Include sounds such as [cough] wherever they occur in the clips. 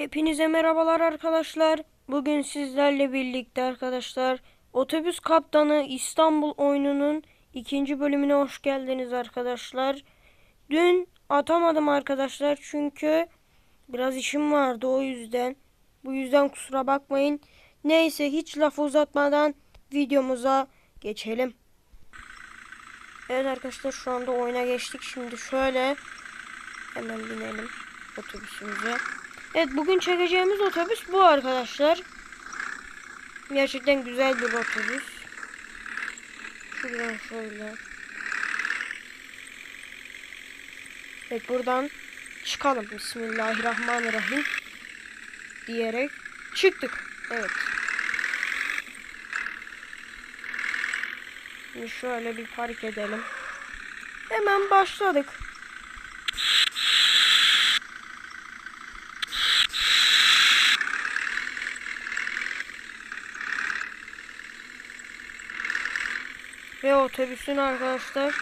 Hepinize merhabalar arkadaşlar. Bugün sizlerle birlikte arkadaşlar Otobüs Kaptanı İstanbul oyununun ikinci bölümüne hoş geldiniz arkadaşlar. Dün atamadım arkadaşlar çünkü biraz işim vardı o yüzden. Bu yüzden kusura bakmayın. Neyse hiç laf uzatmadan videomuza geçelim. Evet arkadaşlar şu anda oyuna geçtik. Şimdi şöyle hemen binelim otobüsümüze. Evet bugün çekeceğimiz otobüs bu arkadaşlar. Gerçekten güzel bir otobüs. Şuradan şöyle. Evet buradan çıkalım. Bismillahirrahmanirrahim. Diyerek çıktık. Evet. Şimdi şöyle bir park edelim. Hemen başladık. Ve otobüsün arkadaşlar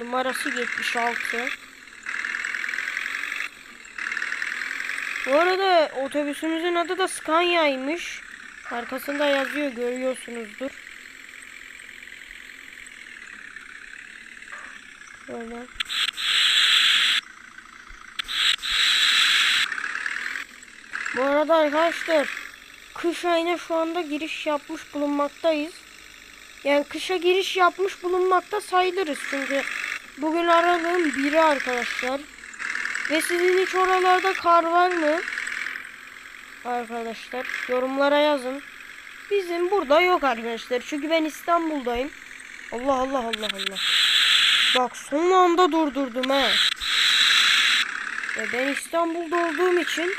numarası 76. Bu arada otobüsümüzün adı da Scania'ymış. Arkasında yazıyor görüyorsunuzdur. Böyle. Bu arada arkadaşlar kış ayına şu anda giriş yapmış bulunmaktayız. Yani kışa giriş yapmış bulunmakta sayılırız çünkü bugün aralığın biri arkadaşlar. Ve sizin hiç oralarda kar var mı? Arkadaşlar yorumlara yazın. Bizim burada yok arkadaşlar çünkü ben İstanbul'dayım. Allah Allah Allah Allah. Bak son anda durdurdum he. Ve ben İstanbul'da olduğum için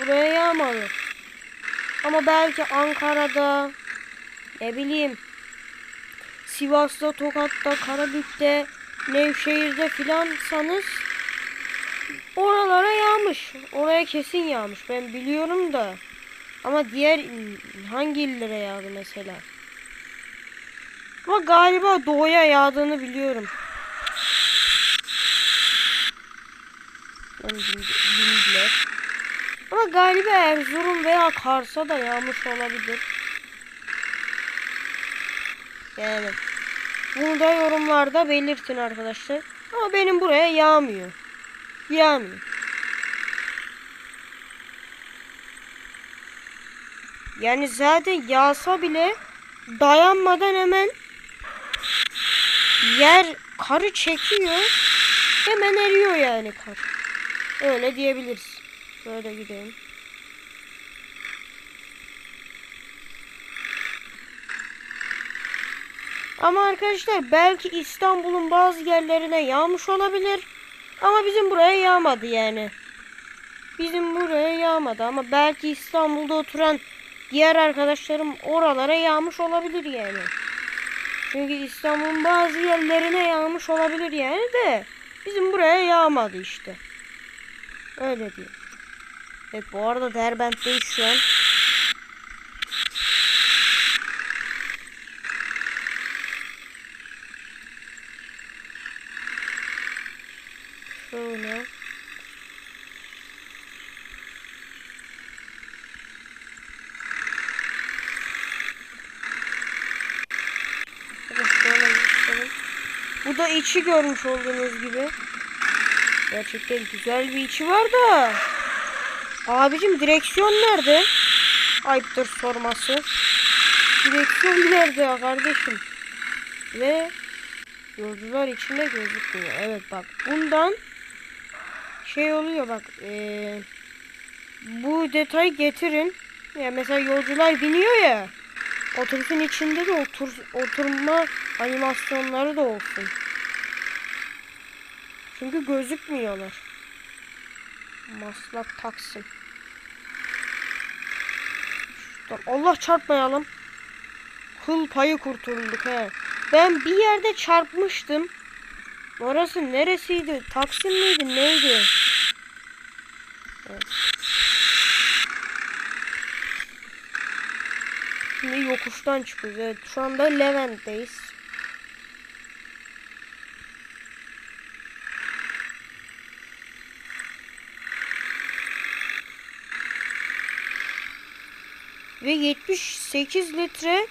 buraya yağmadı. Ama belki Ankara'da ne bileyim Sivas'ta, Tokat'ta, Karabük'te, Nevşehir'de filansanız oralara yağmış. Oraya kesin yağmış. Ben biliyorum da. Ama diğer hangi illere yağdı mesela? Ama galiba doğuya yağdığını biliyorum. Ama galiba Erzurum veya Kars'a da yağmış olabilir. Yani bunu da yorumlarda belirtin arkadaşlar. Ama benim buraya yağmıyor. Yağmıyor. Yani zaten yağsa bile dayanmadan hemen yer karı çekiyor. Hemen eriyor yani kar. Öyle diyebiliriz. Böyle gidelim. Ama arkadaşlar belki İstanbul'un bazı yerlerine yağmış olabilir. Ama bizim buraya yağmadı yani. Bizim buraya yağmadı ama belki İstanbul'da oturan diğer arkadaşlarım oralara yağmış olabilir yani. Çünkü İstanbul'un bazı yerlerine yağmış olabilir yani de bizim buraya yağmadı işte. Öyle diyor. Evet bu arada Derbent'teyiz şu an. Gösterelim. Bu da içi görmüş olduğunuz gibi. Gerçekten güzel bir içi var da. Abicim direksiyon nerede? Ayıptır sorması. Direksiyon nerede kardeşim? Ve yolcular içinde gözükmüyor. Evet bak bundan şey oluyor bak ee, bu detayı getirin. Ya mesela yolcular biniyor ya otobüsün içinde de otur, oturma animasyonları da olsun. Çünkü gözükmüyorlar. Maslak Taksim Allah çarpmayalım. Kıl payı kurtulduk he. Ben bir yerde çarpmıştım. Orası neresiydi? Taksim miydi? Neydi? yokuştan çıkıyoruz. Evet şu anda Levent'teyiz. Ve 78 litre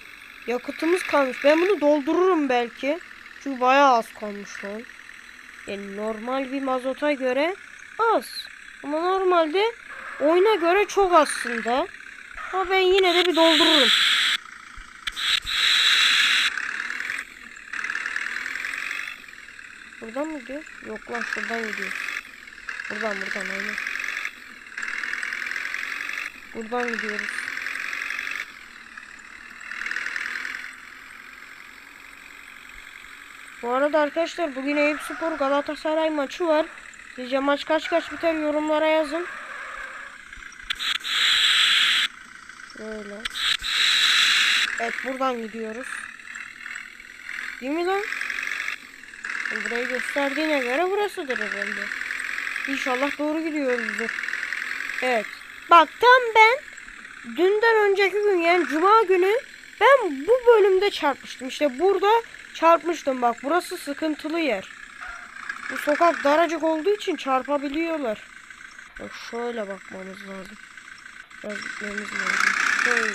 yakıtımız kalmış. Ben bunu doldururum belki. Çünkü bayağı az kalmış lan. Yani normal bir mazota göre az. Ama normalde oyuna göre çok aslında. Ama ben yine de bir doldururum. Buradan mı gidiyor? Yok lan şuradan gidiyor. Buradan buradan aynen. Buradan gidiyoruz. Bu arada arkadaşlar bugün Eyüp Spor Galatasaray maçı var. Sizce maç kaç kaç biter yorumlara yazın. Böyle. Evet buradan gidiyoruz. Değil mi lan? Burayı gösterdiğine göre burasıdır herhalde. İnşallah doğru gidiyoruzdur. Evet. Bak tam ben dünden önceki gün yani cuma günü ben bu bölümde çarpmıştım. İşte burada çarpmıştım bak. Burası sıkıntılı yer. Bu sokak daracık olduğu için çarpabiliyorlar. Bak şöyle bakmamız lazım. Biraz gitmemiz lazım. Şöyle.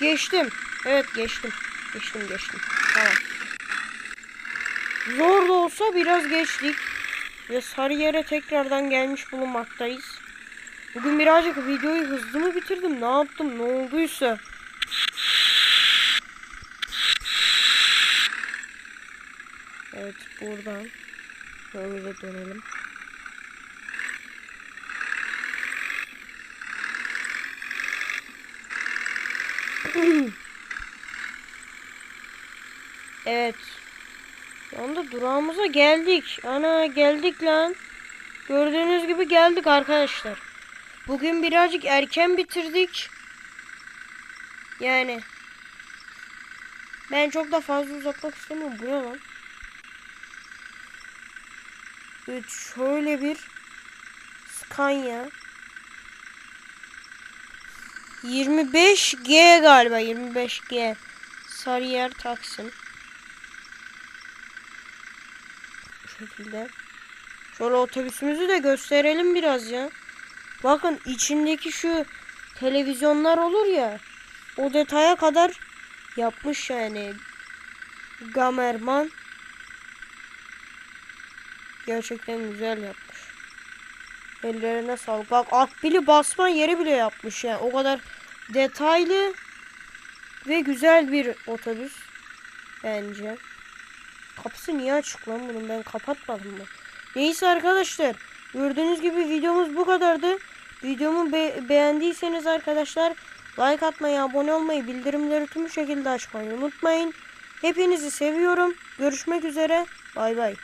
Geçtim. Evet geçtim. Geçtim geçtim. Tamam. Zor da olsa biraz geçtik. Ve Sarıyer'e tekrardan gelmiş bulunmaktayız. Bugün birazcık videoyu hızlı mı bitirdim? Ne yaptım? Ne olduysa. Evet buradan böyle dönelim. [clears throat] evet. Şu anda durağımıza geldik. Ana geldik lan. Gördüğünüz gibi geldik arkadaşlar. Bugün birazcık erken bitirdik. Yani. Ben çok da fazla uzatmak istemiyorum. Bu ne lan? Evet şöyle bir Scania 25G galiba 25G Sarıyer Taksim Bu şekilde Şöyle otobüsümüzü de gösterelim biraz ya Bakın içindeki şu televizyonlar olur ya o detaya kadar yapmış yani Gamerman Gerçekten güzel yapmış. Ellerine sağlık. Bak akbili basma yeri bile yapmış yani. O kadar detaylı ve güzel bir otobüs. Bence. Kapısı niye açık lan bunun? Ben kapatmadım mı? Neyse arkadaşlar. Gördüğünüz gibi videomuz bu kadardı. Videomu be beğendiyseniz arkadaşlar like atmayı, abone olmayı, bildirimleri tüm şekilde açmayı unutmayın. Hepinizi seviyorum. Görüşmek üzere. Bay bay.